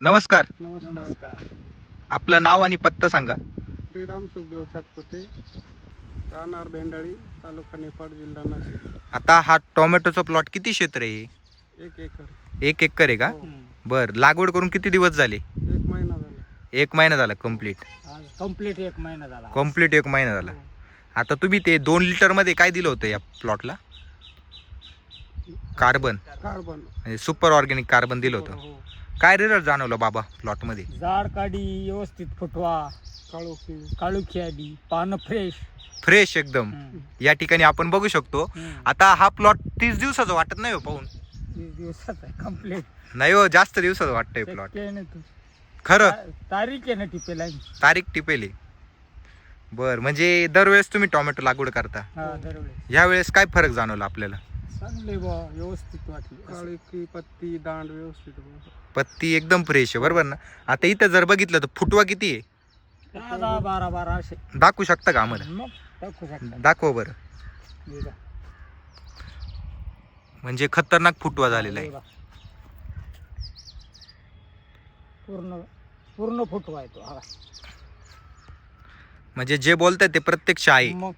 नमस्कार. नमस्कार. आपलं नाव आणि पत्ता सांगा. श्रीराम सुखदेव सातपुते राहणार भेंडाळी तालुका निफाड जिल्हा नाशिक. आता हा टोमॅटोचा प्लॉट किती क्षेत्र आहे? एक एकर. एक एकर आहे का? हो. बर लागवड करून किती दिवस झाले? एक महिना झाला. एक महिना झाला कंप्लीट कंप्लीट एक महिना झाला. कंप्लीट एक महिना झाला. आता तुम्ही ते दोन लिटरमध्ये काय दिलं होतं या प्लॉटला? कार्बन कार्बन म्हणजे सुपर ऑर्गॅनिक कार्बन दिलं होतं. हो. काय रिझल्ट जाणवलं बाबा प्लॉटमध्ये? झाड काढी व्यवस्थित फुटवा. काळोखी. काळुखी आली. पानं फ्रेश फ्रेश एकदम. या ठिकाणी आपण बघू शकतो. आता हा प्लॉट तीस दिवसाचा वाटत नाही हो पाहून. तीस दिवसात आहे कंप्लीट नाही हो जास्त दिवसाचा वाटतंय प्लॉट खरं. तारीख आहे ना टिपेला तारीख टिपेली. बर म्हणजे दरवेळेस तुम्ही टोमॅटो लागवड करता. हा दरवेळेस. ह्या वेळेस काय फरक जाणवला आपल्याला? चांगले बा व्यवस्थित वाटली. काळोखी पत्ती दांड व्यवस्थित. पत्ती एकदम फ्रेश आहे बरोबर ना? आता इथं जर बघितलं तर फुटवा किती आहे? दहा दहा बारा बारा असे. दाखवू शकता का आम्हाला? मग टाकू शकता. दाखवा बरं. हे बघा. म्हणजे खतरनाक फुटवा झालेला हे आहे बघा. पूर्ण पूर्ण फुटवा आहे तो हा. म्हणजे जे बोलताय ते प्रत्यक्ष आहे. मग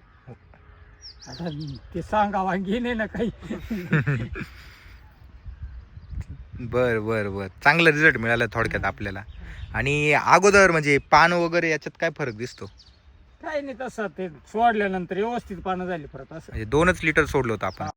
आता ते सांगा वांगी नाही ना काही. बर बर बर. चांगला रिझल्ट मिळाला थोडक्यात आपल्याला. आणि अगोदर म्हणजे पान वगैरे याच्यात काय फरक दिसतो? काही नाही तसं ते सोडल्यानंतर व्यवस्थित पानं झाली परत असं. म्हणजे दोनच लिटर सोडलं होतं आपण.